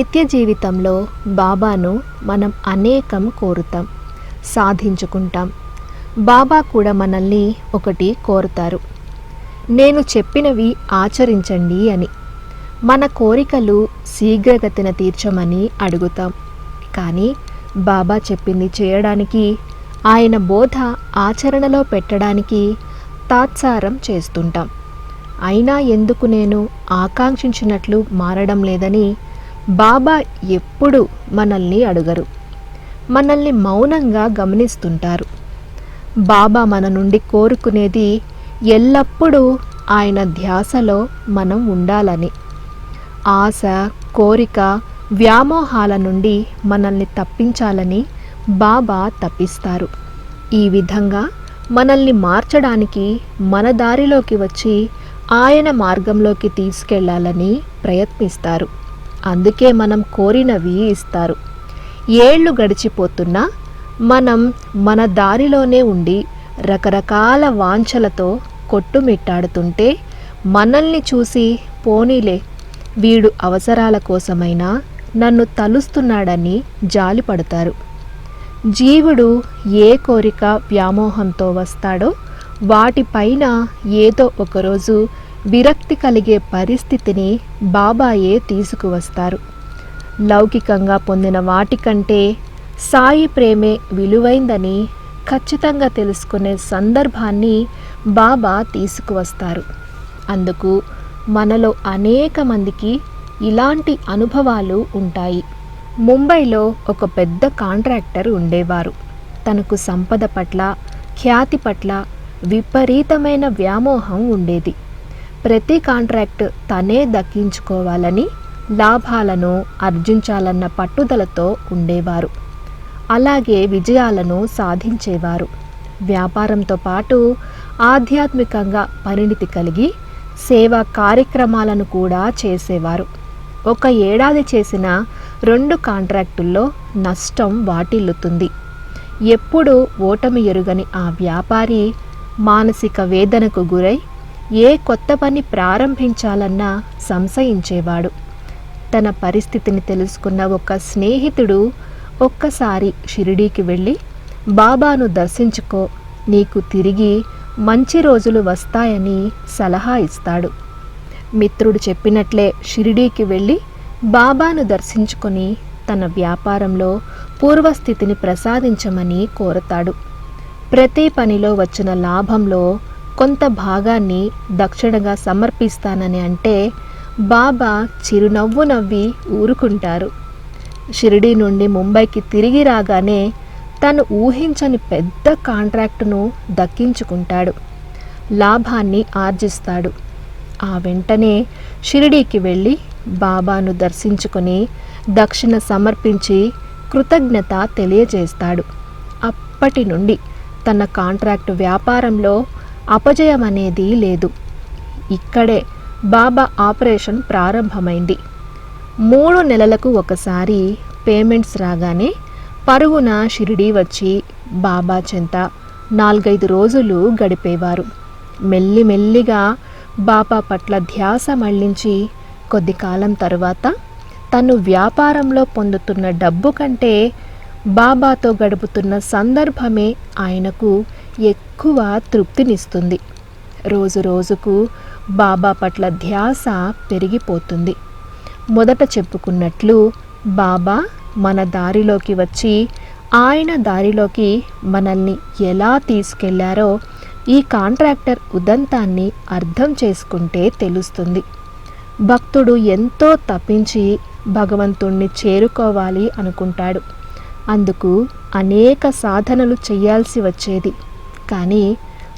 నిత్య జీవితంలో బాబాను మనం అనేకం కోరుతాం సాధించుకుంటాం. బాబా కూడా మనల్ని ఒకటి కోరుతారు. నేను చెప్పినవి ఆచరించండి అని. మన కోరికలు శీఘ్రగతిన తీర్చమని అడుగుతాం. కానీ బాబా చెప్పింది చేయడానికి ఆయన బోధ ఆచరణలో పెట్టడానికి తాత్సారం చేస్తుంటాం. అయినా ఎందుకు నేను ఆకాంక్షించినట్లు మారడం లేదని బాబా ఎప్పుడు మనల్ని అడుగరు. మనల్ని మౌనంగా గమనిస్తుంటారు. బాబా మన నుండి కోరుకునేది ఎల్లప్పుడూ ఆయన ధ్యాసలో మనం ఉండాలని. ఆశ కోరిక వ్యామోహాల నుండి మనల్ని తప్పించాలని బాబా తప్పిస్తారు. ఈ విధంగా మనల్ని మార్చడానికి మన దారిలోకి వచ్చి ఆయన మార్గంలోకి తీసుకెళ్ళాలని ప్రయత్నిస్తారు. అందుకే మనం కోరినవి ఇస్తారు. ఏళ్ళు గడిచిపోతున్నా మనం మన దారిలోనే ఉండి రకరకాల వాంఛలతో కొట్టుమిట్టాడుతుంటే మనల్ని చూసి పోనీలే వీడు అవసరాల కోసమైనా నన్ను తలుస్తున్నాడని జాలిపడతారు. జీవుడు ఏ కోరిక వ్యామోహంతో వస్తాడో వాటిపైన ఏదో ఒకరోజు విరక్తి కలిగే పరిస్థితిని బాబాయే తీసుకువస్తారు. లౌకికంగా పొందిన వాటికంటే సాయి ప్రేమే విలువైందని ఖచ్చితంగా తెలుసుకునే సందర్భాన్ని బాబా తీసుకువస్తారు. అందుకు మనలో అనేక మందికి ఇలాంటి అనుభవాలు ఉంటాయి. ముంబైలో ఒక పెద్ద కాంట్రాక్టర్ ఉండేవారు. తనకు సంపద పట్ల ఖ్యాతి పట్ల విపరీతమైన వ్యామోహం ఉండేది. ప్రతి కాంట్రాక్ట్ తనే దక్కించుకోవాలని లాభాలను ఆర్జించాలన్న పట్టుదలతో ఉండేవారు. అలాగే విజయాలను సాధించేవారు. వ్యాపారంతో పాటు ఆధ్యాత్మికంగా పరిణితి కలిగి సేవా కార్యక్రమాలను కూడా చేసేవారు. ఒక ఏడాది చేసిన రెండు కాంట్రాక్టుల్లో నష్టం వాటిల్లుతుంది. ఎప్పుడూ ఓటమి ఎరుగని ఆ వ్యాపారి మానసిక వేదనకు గురై ఏ కొత్త పని ప్రారంభించాలన్నా సంశయించేవాడు. తన పరిస్థితిని తెలుసుకున్న ఒక స్నేహితుడు ఒక్కసారి షిరిడీకి వెళ్ళి బాబాను దర్శించుకో నీకు తిరిగి మంచి రోజులు వస్తాయని సలహా ఇస్తాడు. మిత్రుడు చెప్పినట్లే షిరిడీకి వెళ్ళి బాబాను దర్శించుకొని తన వ్యాపారంలో పూర్వస్థితిని ప్రసాదించమని కోరతాడు. ప్రతి పనిలో వచ్చిన లాభంలో కొంత భాగాన్ని దక్షిణగా సమర్పిస్తానని అంటే బాబా చిరునవ్వు నవ్వి ఊరుకుంటారు. షిరిడీ నుండి ముంబైకి తిరిగి రాగానే తను ఊహించని పెద్ద కాంట్రాక్టును దక్కించుకుంటాడు. లాభాన్ని ఆర్జిస్తాడు. ఆ వెంటనే షిరిడీకి వెళ్ళి బాబాను దర్శించుకొని దక్షిణ సమర్పించి కృతజ్ఞత తెలియజేస్తాడు. అప్పటి నుండి తన కాంట్రాక్టు వ్యాపారంలో అపజయం అనేది లేదు. ఇక్కడే బాబా ఆపరేషన్ ప్రారంభమైంది. మూడు నెలలకు ఒకసారి పేమెంట్స్ రాగానే పరుగున షిరిడీ వచ్చి బాబా చెంత నాలుగైదు రోజులు గడిపేవారు. మెల్లిమెల్లిగా బాబా పట్ల ధ్యాస మళ్ళించి కొద్ది కాలం తరువాత తను వ్యాపారంలో పొందుతున్న డబ్బు కంటే బాబాతో గడుపుతున్న సందర్భమే ఆయనకు ఎక్కువ తృప్తినిస్తుంది. రోజు రోజుకు బాబా పట్ల ధ్యాస పెరిగిపోతుంది. మొదట చెప్పుకున్నట్లు బాబా మన దారిలోకి వచ్చి ఆయన దారిలోకి మనల్ని ఎలా తీసుకెళ్ళారో ఈ కాంట్రాక్టర్ ఉదంతాన్ని అర్థం చేసుకుంటే తెలుస్తుంది. భక్తుడు ఎంతో తప్పించి భగవంతుణ్ణి చేరుకోవాలి అనుకుంటాడు. అందుకు అనేక సాధనలు చేయాల్సి వచ్చేది. కానీ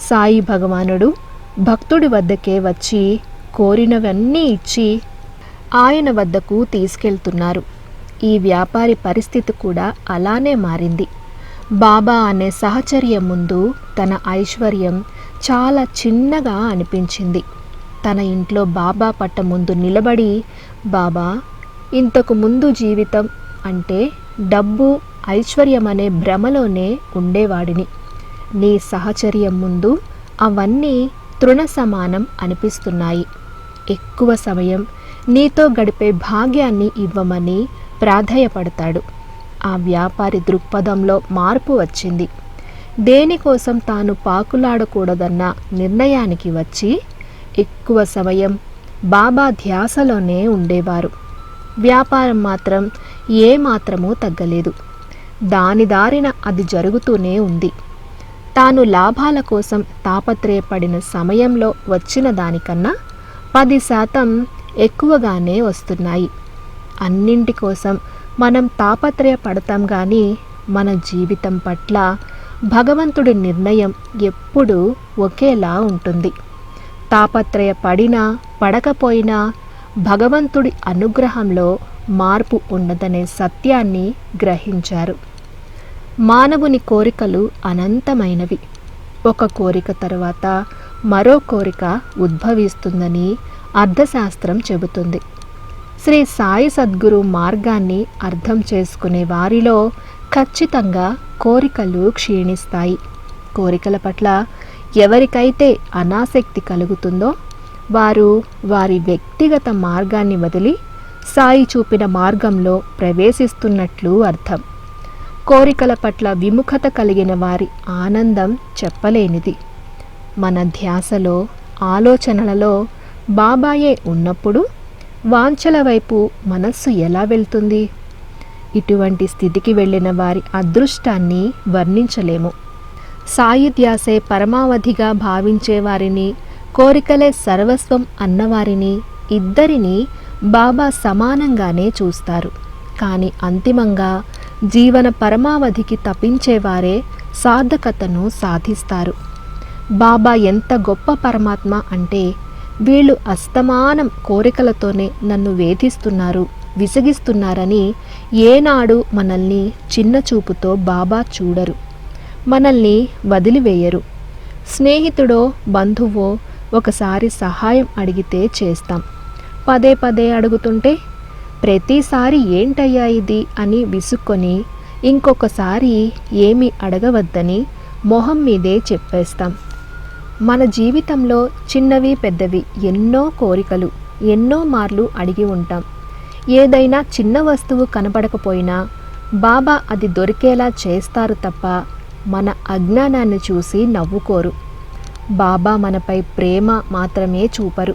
సాయి భగవానుడు భక్తుడి వద్దకే వచ్చి కోరినవన్నీ ఇచ్చి ఆయన వద్దకు తీసుకెళ్తున్నారు. ఈ వ్యాపారి పరిస్థితి కూడా అలానే మారింది. బాబా అనే సహచర్యం ముందు తన ఐశ్వర్యం చాలా చిన్నగా అనిపించింది. తన ఇంట్లో బాబా పట్ట ముందు నిలబడి బాబా ఇంతకు ముందు జీవితం అంటే డబ్బు ఐశ్వర్యం అనే భ్రమలోనే ఉండేవాడిని. నీ సహచర్యం ముందు అవన్నీ తృణ సమానం అనిపిస్తున్నాయి. ఎక్కువ సమయం నీతో గడిపే భాగ్యాన్ని ఇవ్వమని ప్రాధేయపడతాడు. ఆ వ్యాపారి దృక్పథంలో మార్పు వచ్చింది. దేనికోసం తాను పాకులాడకూడదన్న నిర్ణయానికి వచ్చి ఎక్కువ సమయం బాబా ధ్యాసలోనే ఉండేవారు. వ్యాపారం మాత్రం ఏ తగ్గలేదు. దాని దారిన అది జరుగుతూనే ఉంది. తాను లాభాల కోసం తాపత్రయపడిన సమయంలో వచ్చిన దానికన్నా పది శాతం ఎక్కువగానే వస్తున్నాయి. అన్నింటి కోసం మనం తాపత్రయపడతాం కానీ మన జీవితం పట్ల భగవంతుడి నిర్ణయం ఎప్పుడూ ఒకేలా ఉంటుంది. తాపత్రయపడినా పడకపోయినా భగవంతుడి అనుగ్రహంలో మార్పు ఉన్నదనే సత్యాన్ని గ్రహించారు. మానవుని కోరికలు అనంతమైనవి. ఒక కోరిక తర్వాత మరో కోరిక ఉద్భవిస్తుందని అర్థశాస్త్రం చెబుతుంది. శ్రీ సాయి సద్గురు మార్గాన్ని అర్థం చేసుకునే వారిలో ఖచ్చితంగా కోరికలు క్షీణిస్తాయి. కోరికల పట్ల ఎవరికైతే అనాసక్తి కలుగుతుందో వారు వారి వ్యక్తిగత మార్గాన్ని వదిలి సాయి చూపిన మార్గంలో ప్రవేశిస్తున్నట్లు అర్థం. కోరికల పట్ల విముఖత కలిగిన వారి ఆనందం చెప్పలేనిది. మన ధ్యాసలో ఆలోచనలలో బాబాయే ఉన్నప్పుడు వాంఛల వైపు మనస్సు ఎలా వెళ్తుంది? ఇటువంటి స్థితికి వెళ్ళిన వారి అదృష్టాన్ని వర్ణించలేము. సాయుధ్యాసే పరమావధిగా భావించే వారిని కోరికలే సర్వస్వం అన్నవారిని ఇద్దరిని బాబా సమానంగానే చూస్తారు. కానీ అంతిమంగా జీవన పరమావధికి తపించేవారే సార్థకతను సాధిస్తారు. బాబా ఎంత గొప్ప పరమాత్మ అంటే వీళ్ళు అస్తమానం కోరికలతోనే నన్ను వేధిస్తున్నారు విసిగిస్తున్నారని ఏనాడు మనల్ని చిన్న చూపుతో బాబా చూడరు మనల్ని వదిలివేయరు. స్నేహితుడో బంధువో ఒకసారి సహాయం అడిగితే చేస్తాం. పదే పదే అడుగుతుంటే ప్రతిసారి ఏంటయ్యా ఇది అని విసుక్కొని ఇంకొకసారి ఏమి అడగవద్దని మొహం మీదే చెప్పేస్తాం. మన జీవితంలో చిన్నవి పెద్దవి ఎన్నో కోరికలు ఎన్నో మార్లు అడిగి ఉంటాం. ఏదైనా చిన్న వస్తువు కనపడకపోయినా బాబా అది దొరికేలా చేస్తారు తప్ప మన అజ్ఞానాన్ని చూసి నవ్వుకోరు. బాబా మనపై ప్రేమ మాత్రమే చూపరు.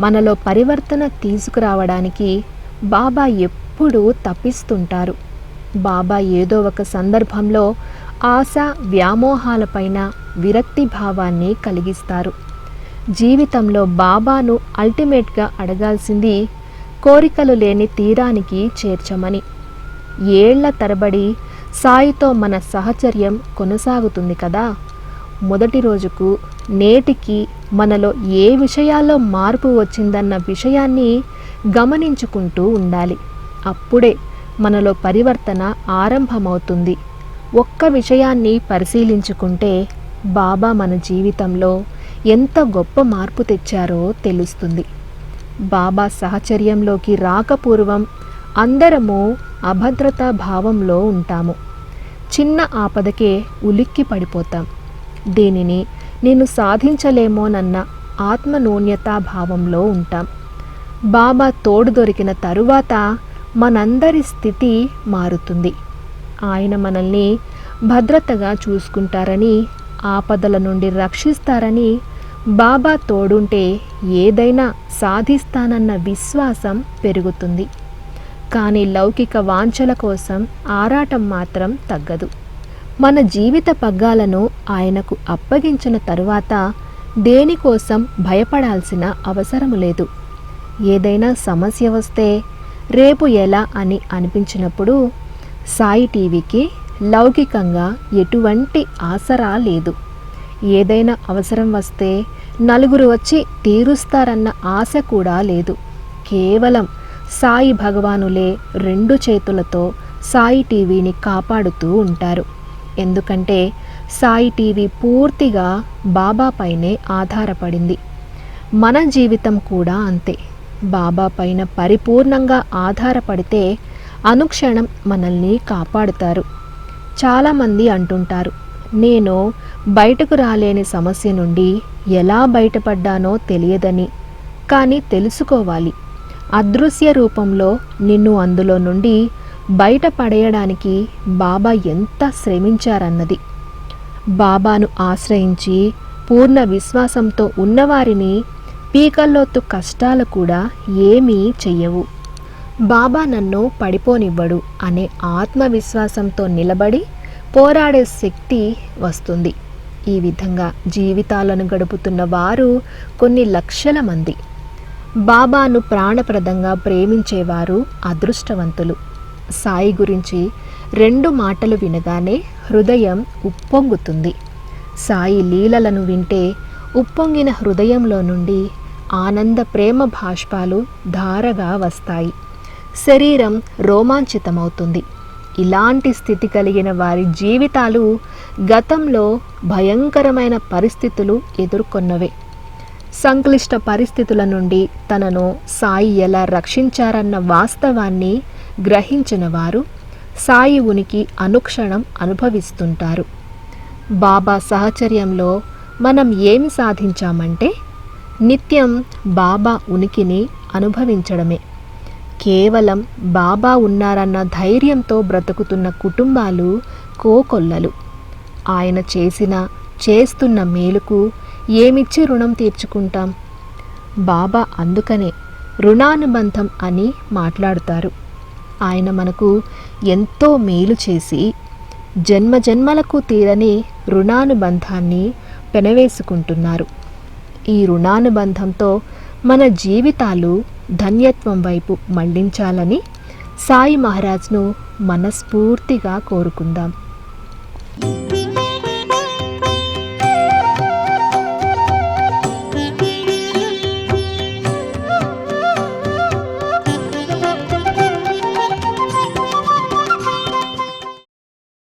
మనలో పరివర్తన తీసుకురావడానికి బాబా ఎప్పుడూ తప్పిస్తుంటారు. బాబా ఏదో ఒక సందర్భంలో ఆశ వ్యామోహాలపైన విరక్తి భావాన్ని కలిగిస్తారు. జీవితంలో బాబాను అల్టిమేట్గా అడగాల్సింది కోరికలు లేని తీరానికి చేర్చమని. ఏళ్ళ తరబడి సాయితో మన సహచర్యం కొనసాగుతుంది కదా. మొదటి రోజుకు నేటికి మనలో ఏ విషయాల్లో మార్పు వచ్చిందన్న విషయాన్ని గమనించుకుంటూ ఉండాలి. అప్పుడే మనలో పరివర్తన ఆరంభమవుతుంది. ఒక్క విషయాన్ని పరిశీలించుకుంటే బాబా మన జీవితంలో ఎంత గొప్ప మార్పు తెచ్చారో తెలుస్తుంది. బాబా సహచర్యంలోకి రాకపూర్వం అందరము అభద్రతా భావంలో ఉంటాము. చిన్న ఆపదకే ఉలిక్కి పడిపోతాం దీనిని నేను సాధించలేమోనన్న ఆత్మనూన్యతాభావంలో ఉంటాం. బాబా తోడు దొరికిన తరువాత మనందరి స్థితి మారుతుంది. ఆయన మనల్ని భద్రతగా చూసుకుంటారని ఆపదల నుండి రక్షిస్తారని బాబా తోడుంటే ఏదైనా సాధిస్తానన్న విశ్వాసం పెరుగుతుంది. కానీ లౌకిక వాంఛల కోసం ఆరాటం మాత్రం తగ్గదు. మన జీవిత పగ్గాలను ఆయనకు అప్పగించిన తరువాత దేనికోసం భయపడాల్సిన అవసరం లేదు. ఏదైనా సమస్య వస్తే రేపు ఎలా అని అనిపించినప్పుడు సాయి టీవీకి లౌకికంగా ఎటువంటి ఆసరా లేదు. ఏదైనా అవసరం వస్తే నలుగురు వచ్చి తీరుస్తారన్న ఆశ కూడా లేదు. కేవలం సాయి భగవానులే రెండు చేతులతో సాయి టీవీని కాపాడుతూ ఉంటారు. ఎందుకంటే సాయి టీవీ పూర్తిగా బాబా పైనే ఆధారపడింది. మన జీవితం కూడా అంతే. బాబా పైన పరిపూర్ణంగా ఆధారపడితే అనుక్షణం మనల్ని కాపాడుతారు. చాలామంది అంటుంటారు నేను బయటకు రాలేని సమస్య నుండి ఎలా బయటపడ్డానో తెలియదని. కానీ తెలుసుకోవాలి. అదృశ్య రూపంలో నిన్ను అందులో నుండి బయట పడేయడానికి బాబా ఎంత శ్రమించారన్నది. బాబాను ఆశ్రయించి పూర్ణ విశ్వాసంతో ఉన్నవారిని పీకల్లోతు కష్టాలు కూడా ఏమీ చెయ్యవు. బాబా నన్ను పడిపోనివ్వడు అనే ఆత్మవిశ్వాసంతో నిలబడి పోరాడే శక్తి వస్తుంది. ఈ విధంగా జీవితాలను గడుపుతున్న వారు కొన్ని లక్షల మంది. బాబాను ప్రాణప్రదంగా ప్రేమించేవారు అదృష్టవంతులు. సాయి గురించి రెండు మాటలు వినగానే హృదయం ఉప్పొంగుతుంది. సాయి లీలలను వింటే ఉప్పొంగిన హృదయంలో నుండి ఆనంద ప్రేమ భాష్పాలు ధారగా వస్తాయి. శరీరం రోమాంచితమవుతుంది. ఇలాంటి స్థితి కలిగిన వారి జీవితాలు గతంలో భయంకరమైన పరిస్థితులు ఎదుర్కొన్నవే. సంక్లిష్ట పరిస్థితుల నుండి తనను సాయి ఎలా రక్షించారన్న వాస్తవాన్ని గ్రహించిన వారు సాయి ఉనికి అనుక్షణం అనుభవిస్తుంటారు. బాబా సహచర్యంలో మనం ఏమి సాధించామంటే నిత్యం బాబా ఉనికిని అనుభవించడమే. కేవలం బాబా ఉన్నారన్న ధైర్యంతో బ్రతుకుతున్న కుటుంబాలు కోకొల్లలు. ఆయన చేసిన చేస్తున్న మేలుకు ఏమిచ్చి రుణం తీర్చుకుంటాం? బాబా అందుకనే రుణానుబంధం అని మాట్లాడుతారు. ఆయన మనకు ఎంతో మేలు చేసి జన్మ జన్మలకు తీరని రుణానుబంధాన్ని పెనవేసుకుంటున్నారు. ఈ రుణానుబంధంతో మన జీవితాలు ధన్యత్వం వైపు మళ్ళించాలని సాయి మహారాజ్ను మనస్ఫూర్తిగా కోరుకుందాం.